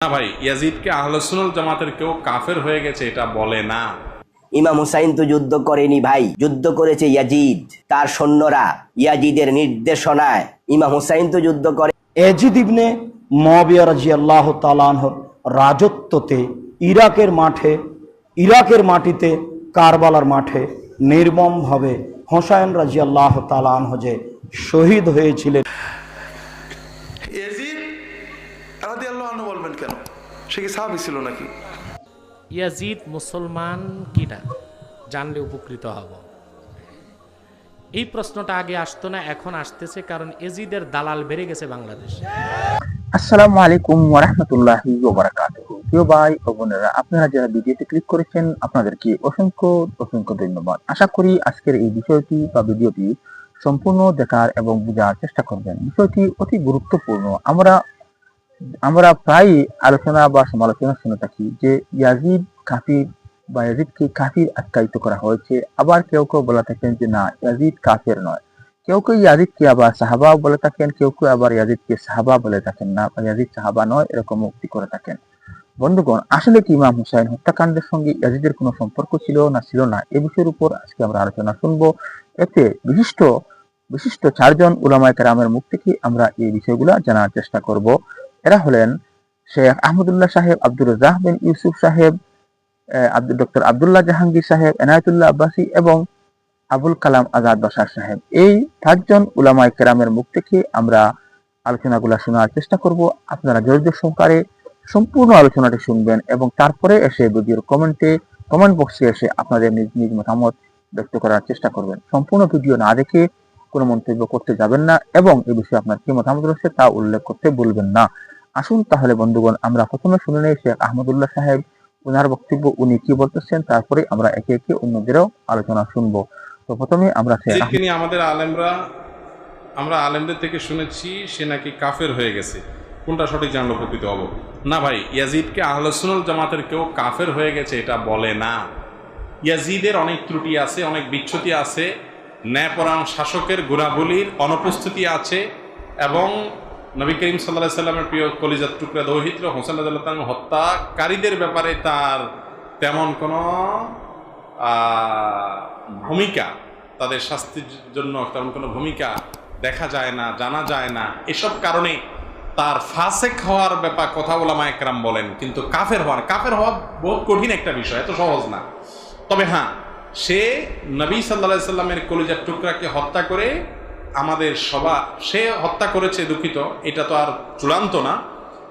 না ভাই ইয়াজিদকে আহলসুনুল জামাতের কেউ কাফের হয়ে গেছে এটা বলে না। ইমাম হুসাইন তো যুদ্ধ করেনি ভাই যুদ্ধ করেছে ইয়াজিদ তার সৈন্যরা ইয়াজিদের নির্দেশনায়। ইমাম হুসাইন তো যুদ্ধ করে এজিদ ইবনে মবিয়া রাজি আল্লাহ তালানহর রাজত্বতে ইরাকের মাঠে ইরাকের মাটিতে কারবালার মাঠে নির্মমভাবে হোসাইন রাজি আল্লাহ তালানহ যে শহীদ হয়েছিলেন এজিদ রাদি আল্লাহ আনু বলবেন কেন? সে কি সাহাবি ছিল নাকি? ইয়াজিদ মুসলমান কিনা? জানলে উপকৃত হব। এই প্রশ্নটা আগে আসতো না এখন আসতেছে কারণ এজিদের দালাল বেড়ে গেছে বাংলাদেশে। আসসালামু আলাইকুম ওরহমতুল্লাহি ওবারাকাতুহু প্রিয় ভাই ও বোনেরা আপনারা যারা ভিডিওতে ক্লিক করেছেন আপনাদেরকে অসংখ্য অসংখ্য ধন্যবাদ। আশা করি আজকের এই বিষয়টি বা ভিডিওটি সম্পূর্ণ দেখার এবং বোঝার চেষ্টা করবেন। বিষয়টি অতি গুরুত্বপূর্ণ। আমরা আমরা প্রায় আলোচনা বা সমালোচনা শুনে থাকি যে ইয়াজিদ কাফির বা ইয়াজিদকে কাফির আখ্যায়িত করা হয়েছে। আবার কেউ কেউ বলে থাকেন যে, না, ইয়াজিদ কাফের নয়। কেউ কেউ ইয়াজিদকে আবার সাহাবা বলে থাকেন, কেউ কেউ আবার ইয়াজিদকে সাহাবা বলে থাকেন না বা ইয়াজিদ সাহাবা নয়, এরকম উক্তি করে থাকেন। বন্ধুগণ, আসলে কি ইমাম হুসাইন হত্যাকাণ্ডের সঙ্গে ইয়াজিদের কোনো সম্পর্ক ছিল না ছিল না, এ বিষয়ের উপর আজকে আমরা আলোচনা শুনব। এতে বিশিষ্ট বিশিষ্ট চারজন উলামায় কেরামের মুখ থেকে আমরা এই বিষয়গুলো জানার চেষ্টা করব। এরা হলেন শেখ আহমদুল্লাহ সাহেব, আব্দুর রাজাহ বিন ইউসুফ সাহেব ডক্টর আব্দুল্লাহ জাহাঙ্গীর সাহেব, এনায়তুল্লাহ আব্বাসী এবং আবুল কালাম আজাদ বাসার সাহেব। এই পাঁচজন উলামায় কেরামের মুখ থেকে আমরা আলোচনাগুলো শোনার চেষ্টা করব। আপনারা ধৈর্য সহকারে সম্পূর্ণ আলোচনাটি শুনবেন এবং তারপরে এসে ভিডিওর কমেন্টে কমেন্ট বক্সে এসে আপনাদের নিজ নিজ মতামত ব্যক্ত করার চেষ্টা করবেন। সম্পূর্ণ ভিডিও না দেখে কোনো মন্তব্য করতে যাবেন না এবং এই বিষয়ে আপনার কি মতামত রয়েছে তা উল্লেখ করতে ভুলবেন না। আসুন তাহলে বন্ধুগণ আমরা প্রথমে শুনে নেই শেখ আহমদুল্লাহ সাহেব। ওনার বক্তব্য উনি কি বলতেছেন? তারপরে আমরা একে একে অন্যদেরও আলোচনা শুনব। তো প্রথমে আমরা আমাদের আলেমরা আমরা আলেমদের থেকে শুনেছি সে নাকি কাফের হয়ে গেছে। কোনটা সঠিক জানলে উপকৃত হব না ভাই ইয়াজিদকে আহলসুনুল জামাতের কেউ কাফের হয়ে গেছে এটা বলে না। ইয়াজিদের অনেক ত্রুটি আছে অনেক বিচ্ছুতি আছে ন্যায়পরায়ণ শাসকের গুণাবলীর অনুপস্থিতি আছে এবং নবী করিম সাল্লাহ সাল্লামের প্রিয় কলিজার টুকরা দৌহিত্র রাজু হত্যাকারীদের ব্যাপারে তার তেমন কোনো ভূমিকা, তাদের শাস্তির জন্য তেমন কোনো ভূমিকা দেখা যায় না, জানা যায় না। এসব কারণে তার ফাসেক হওয়ার ব্যাপার কথা বলা মায়করাম বলেন, কিন্তু কাফের হওয়ার, কাফের হওয়া বহুত কঠিন একটা বিষয়, এত সহজ না। তবে হ্যাঁ সে নবী সাল্লা সাল্লামের কলিজার টুকরাকে হত্যা করে আমাদের সবা, সে হত্যা করেছে দুঃখিত, এটা তো আর চূড়ান্ত না,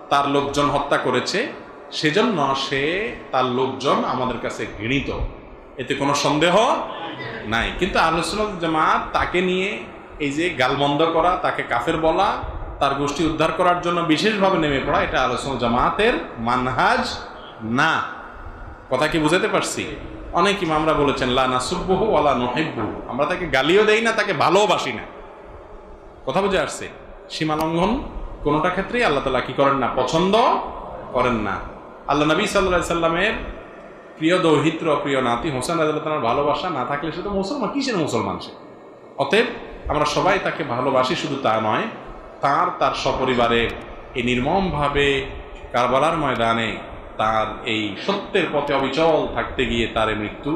তার লোকজন হত্যা করেছে, সেজন্য সে তার লোকজন আমাদের কাছে ঘৃণিত। এতে কোনো সন্দেহ নাই। কিন্তু আলোচনা জামাত তাকে নিয়ে এই যে গালবন্ধ করা, তাকে কাফের বলা, তার গোষ্ঠী উদ্ধার করার জন্য বিশেষভাবে নেমে পড়া, এটা আলোচনা জামাতের মানহাজ না। কথা কি বুঝাতে পারছি? অনেক ইমামরা বলেছেন, লা নাসুব্বহু ওয়ালা নহিব্বু। আমরা তাকে গালিও দেই না, তাকে ভালোবাসি না। কথা বুঝে আসছে। সীমা লঙ্ঘন কোনোটা ক্ষেত্রেই আল্লাহ তালা কি করেন না, পছন্দ করেন না। আল্লাহ নবী সাল্লাহ সাল্লামের প্রিয় দৌহিত্র, প্রিয় নাতি হোসেন রাজার ভালোবাসা না থাকলে সে তো মুসলমান, কিসের মুসলমান সে? অতএব আমরা সবাই তাকে ভালোবাসি, শুধু তা নয়, তার তার সপরিবারে এই নির্মমভাবে কারবালার ময়দানে তার এই সত্যের পথে অবিচল থাকতে গিয়ে তার মৃত্যু,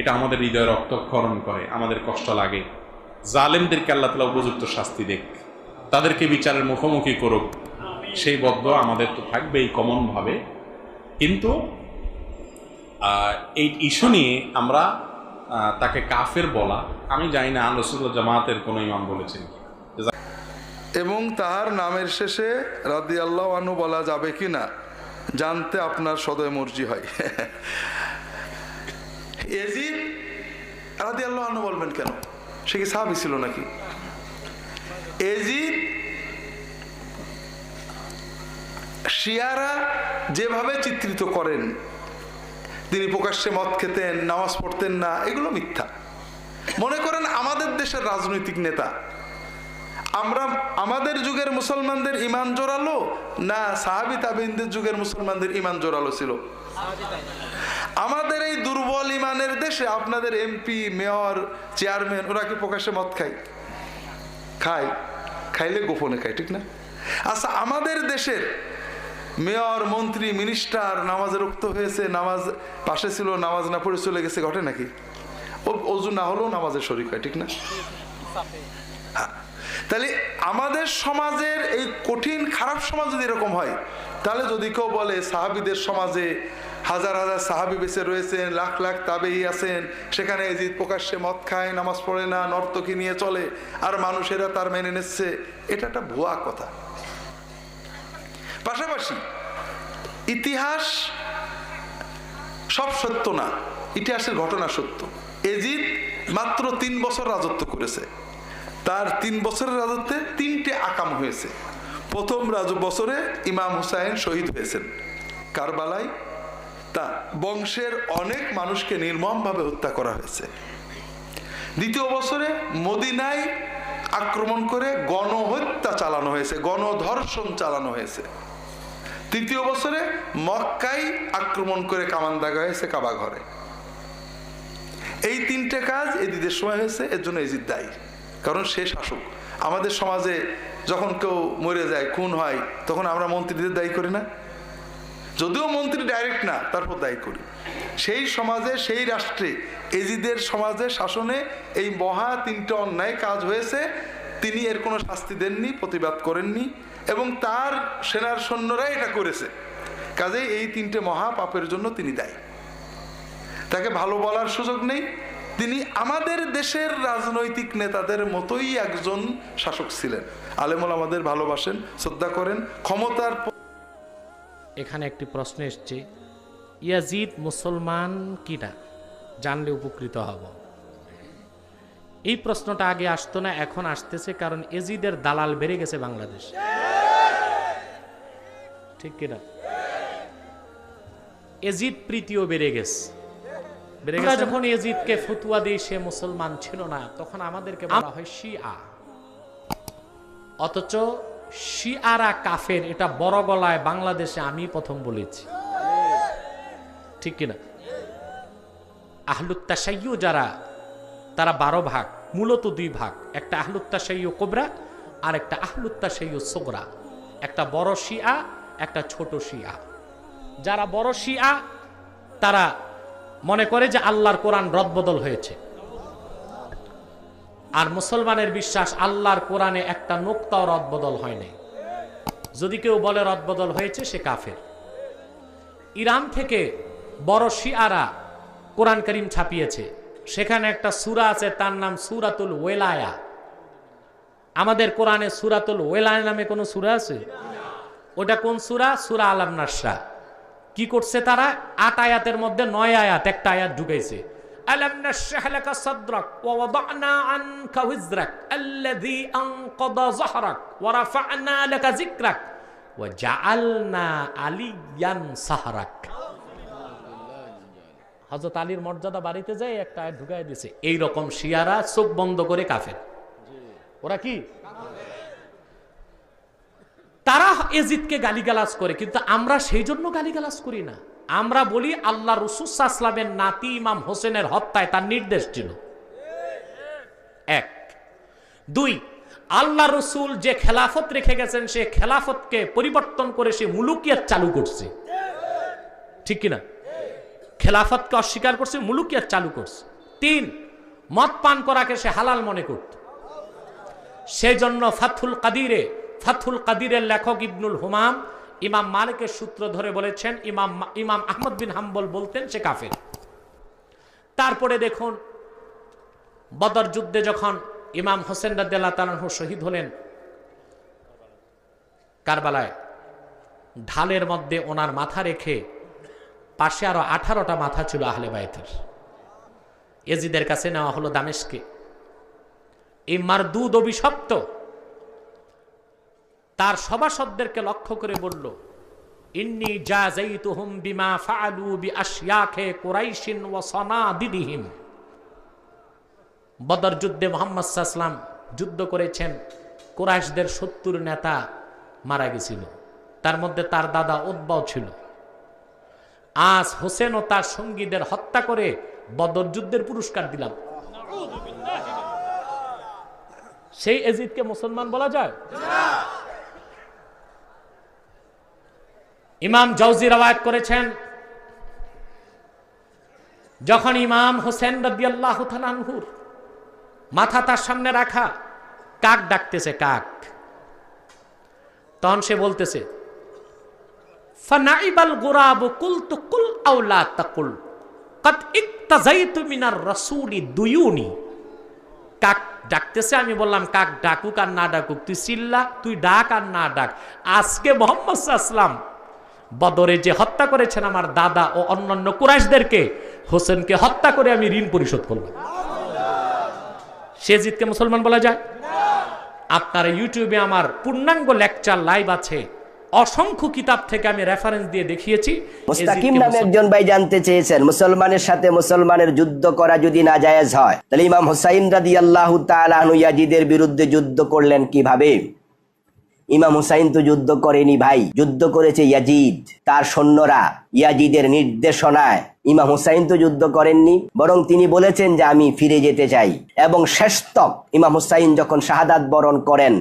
এটা আমাদের হৃদয় রক্তক্ষরণ করে, আমাদের কষ্ট লাগে। জালেমদেরকে আল্লাহ তালা উপযুক্ত শাস্তি দেখ। তাদেরকে বিচারের মুখোমুখি করুক। সেই বদ্ধ আমাদের তো থাকবেই কমনভাবে। কিন্তু এই ইস্যু নিয়ে আমরা তাকে কাফের বলা। আমি জানি না রসুল্লাহ জামাতের কোনো ইমাম বলেছেন এবং তাহার নামের শেষে রাদি আল্লাহ আনু বলা যাবে কি না জানতে আপনার সদয় মর্জি হয়। এজিদ রাদি আল্লাহ আনু বলবেন কেন? সে কি সাহাবি ছিল নাকি? এজিদ, শিয়ারা যেভাবে চিত্রিত করেন, তিনি প্রকাশ্যে মদ খেতেন, নামাজ পড়তেন না, এগুলো মিথ্যা। মনে করেন আমাদের দেশের রাজনৈতিক নেতা, আমরা আমাদের যুগের মুসলমানদের ইমান জোরালো না সাহাবি তাবিনদের যুগের মুসলমানদের ইমান জোরালো ছিল? আমাদের ইমানের দেশে আপনাদের এমপি মেয়র চেয়ারম্যান ওরা কি প্রকাশ্যে মদ খায়? খায়। খাইলে গোপনে খায়, ঠিক না? আচ্ছা আমাদের দেশের মেয়র মন্ত্রী মিনিস্টার নামাজে রক্ত হয়েছে, নামাজ পাশে ছিল, নামাজ না পড়ে চলে গেছে, ঘটে নাকি? ও, অজু না হলেও নামাজের শরিক হয়, ঠিক না? হ্যাঁ। তাহলে আমাদের সমাজের এই কঠিন, খারাপ সমাজ যদি এরকম হয়, তাহলে যদি কেউ বলে সাহাবিদের সমাজে হাজার হাজার সাহাবি বেঁচে রয়েছেন, লাখ লাখ তাবেই আছেন। সেখানে এজিদ প্রকাশ্যে মদ খায়, নামাজ পড়ে না, নর্তকী নিয়ে চলে। আর মানুষেরা তার মেনে নিচ্ছে। এটা একটা ভুয়া কথা। পাশাপাশি ইতিহাস সব সত্য না, ইতিহাসের ঘটনা সত্য। এজিদ মাত্র তিন বছর রাজত্ব করেছে। তার তিন বছরের রাজত্বে তিনটে আকাম হয়েছে। প্রথম রাজ বছরে ইমাম হুসাইন শহীদ হয়েছেন। কারবালায় তা বংশের অনেক মানুষকে নির্মমভাবে হত্যা করা হয়েছে। দ্বিতীয় বছরে মদিনায় আক্রমণ করে গণহত্যা চালানো হয়েছে, গণধর্ষণ চালানো হয়েছে। তৃতীয় বছরে মক্কাই আক্রমণ করে কামান দাগা হয়েছে কাবা ঘরে। এই তিনটে কাজ এদিদের সময় হয়েছে, এর জন্য এজিদ দায়ী। কারণ সে শাসক। আমাদের সমাজে যখন কেউ মরে যায়, খুন হয়, তখন আমরা মন্ত্রীদের দায়ী করি না। যদিও মন্ত্রী ডাইরেক্ট না, তারপর দায়ী করি। সেই সমাজে, সেই রাষ্ট্রে, এজিদের সমাজে, শাসনে এই মহা তিনটে অন্যায় কাজ হয়েছে। তিনি এর কোনো শাস্তি দেননি, প্রতিবাদ করেননি এবং তার সেনার সৈন্যরাই এটা করেছে। কাজেই এই তিনটে মহা পাপের জন্য তিনি দায়ী। তাকে ভালো বলার সুযোগ নেই। তিনি আমাদের দেশের রাজনৈতিক নেতাদের মতোই একজন শাসক ছিলেন। আলেমুল আমাদের ভালোবাসেন, শ্রদ্ধা করেন, ক্ষমতার এখানে একটি প্রশ্ন এসছে, ইয়াজিদ মুসলমান কিনা? জানলে উপকৃত হব। এই প্রশ্নটা আগে আসতো না, এখন আসতেছে কারণ এজিদের দালাল বেড়ে গেছে বাংলাদেশ। ঠিক কিনা? এজিদ প্রীতিও বেড়ে গেছে। গেছে যখন এজিদকে ফতুয়া দিয়ে সে মুসলমান ছিল না, তখন আমাদেরকে বলা হয় শিয়া। অথচ শিয়ারা কাফের, এটা বড় গলায় বাংলাদেশে আমি প্রথম বলেছি। ঠিক কিনা? আহলুত্তাসাইয়ু যারা, তারা বারো ভাগ, মূলত দুই ভাগ। একটা আহলুত্তাসাইয়ু কোবরা, আর একটা আহলুত্তাসাইয়ু সোগরা। একটা বড় শিয়া, একটা ছোট শিয়া। যারা বড় শিয়া, তারা মনে করে যে আল্লাহর কোরআন রদবদল হয়েছে। আর মুসলমানের বিশ্বাস আল্লাহর কোরআনে একটা নোক্তাও রদবদল হয় নাই যদি কেউ বলে রদবদল হয়েছে, সে কাফের। ইরান থেকে বড় শিয়ারা কোরআন করিম ছাপিয়েছে। সেখানে একটা সুরা আছে, তার নাম সুরাতুল ওয়েলায়া। আমাদের কোরআনে সুরাতুল ওয়েলায়া নামে কোনো সুরা আছে? ওটা কোন সুরা? সুরা আলাম নাসরা কি করছে তারা? আট আয়াতের মধ্যে নয় আয়াত, একটা আয়াত ঢুকাইছে। ألم نشرح لك صدرك ووضعنا عنك وزرك الذي أنقض ظهرك ورفعنا لك ذكرك وجعلنا عليا سهرك হজরত আলীর মর্যাদা বাড়িতে যায় একটা আয়াত ঢুকাই দিছে এই রকম শিয়ারা চোখ বন্ধ করে কাফের ওরা কি তারা এজিদকে গালিগালাজ করে কিন্তু আমরা সেই জন্য গালিগালাজ করি না আমরা বলি আল্লাহ রসুসামের নাতি ইমাম হোসেনের হত্যায় তার নির্দেশ ছিল এক। দুই, আল্লাহ রসুল যে খেলাফত রেখে গেছেন, সে খেলাফতকে পরিবর্তন করে সে মুলুকিয়াত চালু করছে। ঠিক কিনা? খেলাফতকে অস্বীকার করছে, মুলুকিয়াত চালু করছে। তিন, মদ পান করাকে সে হালাল মনে করত। সেই জন্য ফাথুল কাদিরে ফাথুল কাদিরের লেখক ইবনুল হুমাম ইমাম মালিকের সূত্র ধরে বলেছেন, ইমাম ইমাম আহমদ বিন হাম্বল বলতেন, সে কাফের। তারপরে দেখুন, বদর যুদ্ধে যখন ইমাম হোসেন রাদ্দাল্লাহ তালাহ শহীদ হলেন, কারবালায় ঢালের মধ্যে ওনার মাথা রেখে পাশে আরও আঠারোটা মাথা ছিল আহলে বায়তের এজিদের কাছে নেওয়া হলো দামেশকে। এই মারদুদ অভিশপ্ত তার সভাসদদেরকে লক্ষ্য করে বলল ইন্নি জাযাইতুহুম বিমা ফাআলু বিআশয়াখে কুরাইশিন ওয়া সানাদিদিহিম বদর যুদ্ধে মোহাম্মদ সাল্লাম যুদ্ধ করেছেন কুরাইশদের সত্তর নেতা মারা গেছিল তার মধ্যে তার দাদা উদ্বাও ছিল। আজ হোসেন ও তার সঙ্গীদের হত্যা করে বদর যুদ্ধের পুরস্কার দিলাম। সেই এজিদকে মুসলমান বলা যায়? ইমাম জাউজি রাওয়ায়াত করেছেন। যখন ইমাম হোসেন রাদিয়াল্লাহু তাআলাহুর মাথা তার সামনে রাখা, কাক ডাকতেছে, কাক। তখন সে বলতেছে কুল আও লা তাকুল। কাদ ইক্তাজাইতু মিনার রাসূলি দুয়ুনি কাক ডাকতেছে, আমি বললাম, কাক ডাকুক আর না ডাকুক, তুই চিল্লা তুই ডাক আর না ডাক। আজকে মোহাম্মদ আসলাম বদরে যে হত্যা করেছেন আমার দাদা ও অন্যান্য কুরাইশদেরকে হোসেনকে হত্যা করে আমি ঋণ পরিশোধ করলাম। সে জিতকে মুসলমান বলা যায়? আপনার ইউটিউবে আমার পূর্ণাঙ্গ লেকচার লাইভ আছে। অসংখ্য কিতাব থেকে আমি রেফারেন্স দিয়ে দেখিয়েছি। মুস্তাকিম নামে একজন ভাই জানতে চেয়েছেন মুসলমানের সাথে মুসলমানের যুদ্ধ করা যদি না জায়েজ হয় তাহলে ইমাম হুসাইন রাদি আল্লাহ ইয়াজিদের বিরুদ্ধে যুদ্ধ করলেন কীভাবে? ইমাম হুসাইন তো যুদ্ধ করেনি ভাই যুদ্ধ করেছে ইয়াজিদ তার সৈন্যরা ইয়াজিদের নির্দেশনায়। ইমাম হুসাইন তো যুদ্ধ করেননি, বরং তিনি বলেছেন যে আমি ফিরে যেতে চাই। এবং শেষতক ইমাম হুসাইন যখন শাহাদাত বরণ করেন,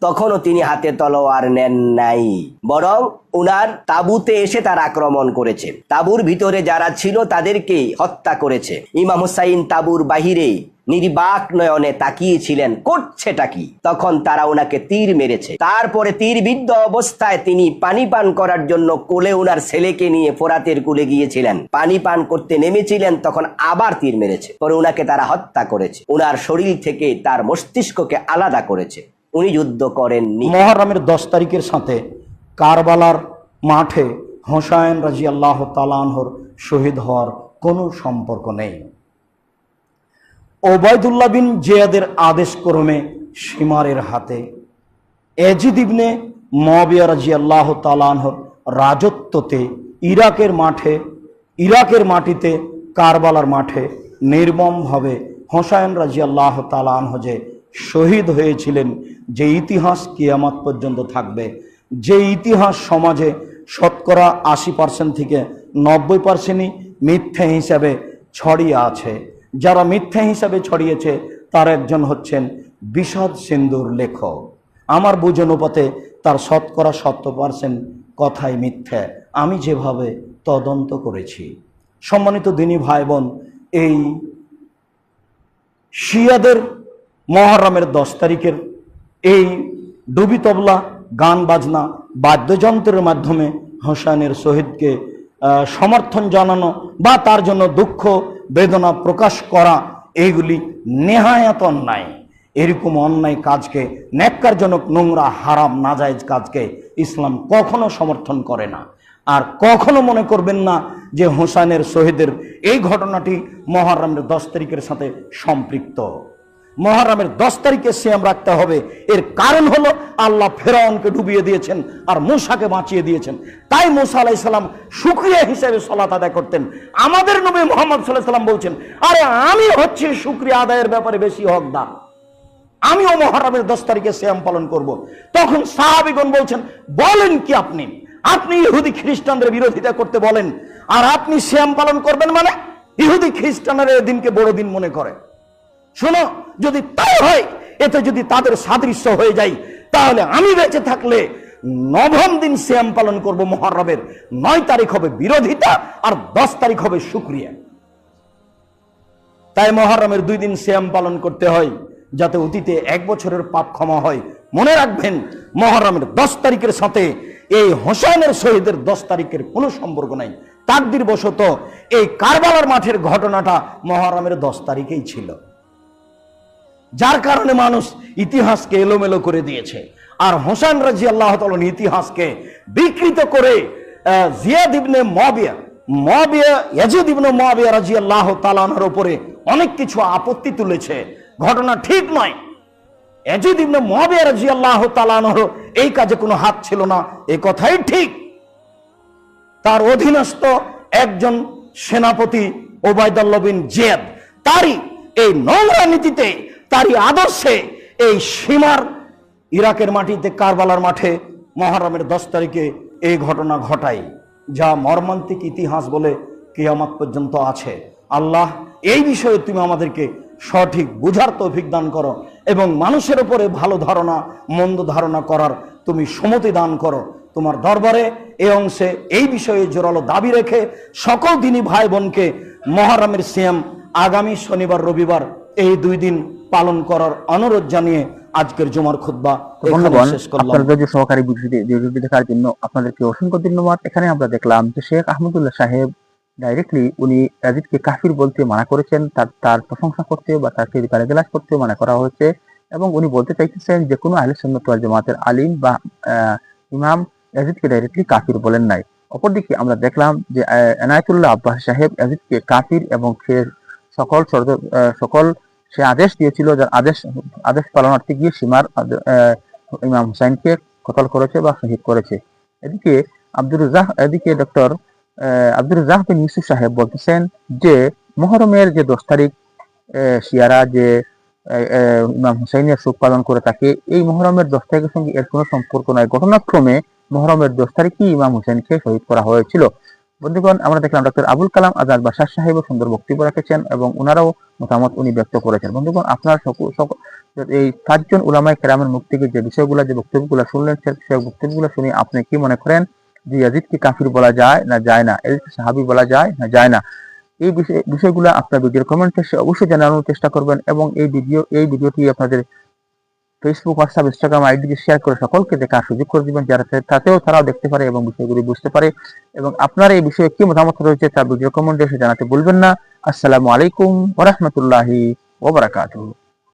তখনও তিনি হাতে তলোয়ার নেন নাই। বরং উনার তাবুতে এসে তার আক্রমণ করেছে। তাবুর ভিতরে যারা ছিল তাদেরকে হত্যা করেছে। ইমাম হুসাইন তাবুর বাহিরে নির্বাক নয়নে তাকিয়েছিলেন, করছেটা কি? তখন তারা ওনাকে তীর মেরেছে। তারপরে তীরবিদ্ধ অবস্থায় তিনি পানি পান করার জন্য কোলে ওনার ছেলেকে নিয়ে ফোরাতের কুলে গিয়েছিলেন। পানি পান করতে নেমেছিলেন, তখন আবার তীর মেরেছে। পরে ওনাকে তারা হত্যা করেছে। ওনার শরীর থেকে তার মস্তিষ্ককে আলাদা করেছে। উনি যুদ্ধ করেননি। মহরমের দশ তারিখের সাথে কারবালার মাঠে হোসাইন রাজি আল্লাহ তালানহর শহীদ হওয়ার কোনো সম্পর্ক নেই। ওবায়দুল্লাহ বিন জিয়াদের আদেশ ক্রমে সীমারের হাতে এজিদ ইবনে মবিয়া রাজি আল্লাহ তালানহর রাজত্বতে ইরাকের মাঠে ইরাকের মাটিতে কারবালার মাঠে নির্মমভাবে হোসাইন রাজি আল্লাহ তালানহ যে শহীদ হয়েছিলেন, যে ইতিহাস কিয়ামাত পর্যন্ত থাকবে, যে ইতিহাস সমাজে শতকরা আশি পার্সেন্ট থেকে নব্বই পার্সেন্টই মিথ্যে হিসাবে ছড়িয়ে আছে। যারা মিথ্যে হিসাবে ছড়িয়েছে, তার একজন হচ্ছেন বিষাদ সিন্ধুর লেখক। আমার বুঝ অনুপাতে তার শতকরা সত্তর পার্সেন্ট কথাই মিথ্যে। আমি যেভাবে তদন্ত করেছি। সম্মানিত দিনী ভাই বোন এই শিয়াদের মহরমের দশ তারিখের এই ডুবি তবলা, গান বাজনা, বাদ্যযন্ত্রের মাধ্যমে হোসেনের শহীদকে সমর্থন জানানো বা তার জন্য দুঃখ, বেদনা প্রকাশ করা, এইগুলি নেহায়াত অন্যায়। এরকম অন্যায় কাজকে, ন্যাক্কারজনক নোংরা, হারাম, নাজায়েজ কাজকে ইসলাম কখনো সমর্থন করে না। আর কখনো মনে করবেন না যে হোসাইনের শহীদের এই ঘটনাটি মহারামের দশ তারিখের সাথে সম্পৃক্ত। মহরমের দশ তারিখে সিয়াম রাখতে হবে। এর কারণ হলো আল্লাহ ফেরাউনকে ডুবিয়ে দিয়েছেন আর মূসাকে বাঁচিয়ে দিয়েছেন। তাই মুসা আলাই সাল্লাম সুক্রিয়া হিসেবে সলাত আদায় করতেন। আমাদের নবী মোহাম্মদ সাল্লাহ সাল্লাম বলছেন, আরে আমি হচ্ছে সুক্রিয়া আদায়ের ব্যাপারে বেশি হকদার। আমিও মহরমের দশ তারিখে শ্যাম পালন করব। তখন সাহাবিগণ বলছেন, বলেন কি আপনি? আপনি ইহুদি খ্রিস্টানদের বিরোধিতা করতে বলেন। আর আপনি শ্যাম পালন করবেন মানে ইহুদি খ্রিস্টানরা দিনকে বড় দিন মনে করে। শোনো, যদি তাই হয়, এতে যদি তাদের সাদৃশ্য হয়ে যায়, তাহলে আমি বেঁচে থাকলে নবম দিন শ্যাম পালন করব মহরমের। নয় তারিখ হবে বিরোধিতা আর দশ তারিখ হবে সুক্রিয়া তাই মহরমের দুই দিন শ্যাম পালন করতে হয়। যাতে অতীতে এক বছরের পাপ ক্ষমা হয়। মনে রাখবেন, মহরমের দশ তারিখের সাথে এই হোসেনের শহীদের দশ তারিখের কোনো সম্পর্ক নাই। তাকদির বশত এই কারবালার মাঠের ঘটনাটা মহরমের দশ তারিখেই ছিল। যার কারণে মানুষ ইতিহাসকে এলোমেলো করে দিয়েছে। আর হোসেন রাজি আল্লাহ তালন ইতিহাসকে বিকৃত করে জিয়াদ ইবনে মবিয়া মবিয়া ইয়াজিদ ইবনে মবিয়া রাজি আল্লাহ তালানোর উপরে অনেক কিছু আপত্তি তুলেছে। ঘটনা ঠিক নয়। এজিদ ইবনে মহাবিয়া রাজি আল্লাহ তালানোর এই কাজে কোনো হাত ছিল না এই কথাই ঠিক। তার অধীনস্থ একজন সেনাপতি ওবায়দুল্লাহ বিন জেদ তারই এই নোংরা নীতিতে, তারই আদর্শে এই সীমার ইরাকের মাটিতে, কারবালার মাঠে মহরমের দশ তারিখে এই ঘটনা ঘটায়, যা মর্মান্তিক ইতিহাস বলে কিয়ামত পর্যন্ত আছে। আল্লাহ, এই বিষয়ে তুমি আমাদেরকে সঠিক বুঝার তৌফিক দান করো এবং মানুষের উপরে ভালো ধারণা মন্দ ধারণা করার তুমি সমতি দান করো। তোমার দরবারে এই অংশে এই বিষয়ে জোরালো দাবি রেখে সকল দিনই ভাই বোনকে মহারামের সিয়াম আগামী শনিবার রবিবার এই দুই দিন পালন করার অনুরোধ জানিয়ে আজকের জুমার আপনারা ধৈর্য সহকারী ভিডিওটি দেখার জন্য আপনাদেরকে অসংখ্য ধন্যবাদ। এখানে আমরা দেখলাম যে শেখ আহমদুল্লাহ সাহেব ডাইরেক্টলি উনি ইয়াজিদকে কাফির বলতে মানা করেছেন, তার তার প্রশংসা করতে বা তাকে গালিগালাজ করতে মানা করা হয়েছে এবং উনি বলতে চাইতেছেন যে কোনো আহলে সুন্নাত ওয়াল জামাতের আলিম বা ইমাম ইয়াজিদকে ডাইরেক্টলি কাফির বলেন নাই। অপরদিকে আমরা দেখলাম যে এনায়েতুল্লাহ আব্বাস সাহেব ইয়াজিদকে কাফির এবং সে সকল সকল সে আদেশ দিয়েছিল যার আদেশ আদেশ পালনার্থে গিয়ে সীমার ইমাম হুসাইনকে কতল করেছে বা শহীদ করেছে। এদিকে আব্দুর রাজাহ এদিকে ডক্টর আব্দুর রাজাহ বিন ইউসুফ সাহেব বলতেছেন যে, মহরমের যে দশ তারিখ শিয়ারা যে ইমাম হুসাইনের শোক পালন করে থাকে, এই মহরমের দশ তারিখের সঙ্গে এর কোনো সম্পর্ক নয় ঘটনাক্রমে মহরমের দশ তারিখই ইমাম হুসাইনকে শহীদ করা হয়েছিল। বন্ধুগণ, আমরা দেখলাম ডক্টর আবুল কালাম আজাদ বাসার সাহেবও সুন্দর বক্তব্য রেখেছেন এবং ওনারাও মতামত উনি ব্যক্ত করেছেন। বন্ধুগণ, আপনার এই সাতজন উলামায় কেরামের মুখ থেকে যে বিষয়গুলো, যে বক্তব্যগুলো শুনলেন, সে সে বক্তব্যগুলো শুনে আপনি কি মনে করেন? যে ইয়াজিদকে কাফির বলা যায় না যায় না এলকে সাহাবি বলা যায় না যায় না। এই বিষয়, বিষয়গুলো আপনার ভিডিওর কমেন্ট সেকশনে অবশ্যই জানানোর চেষ্টা করবেন এবং এই ভিডিও এই ভিডিওটি আপনাদের ফেসবুক হোয়াটসঅ্যাপ ইনস্টাগ্রাম আইডিতে শেয়ার করে সকলকে দেখার সুযোগ করে দিবেন, যারা তাতেও তারাও দেখতে পারে এবং বিষয়গুলি বুঝতে পারে। এবং আপনার এই বিষয়ে কি মতামত রয়েছে তা ভিডিও কমেন্টে এসে জানাতে ভুলবেন না। আসসালামু আলাইকুম ওরহমতুল্লাহি ওবরাকাতুহু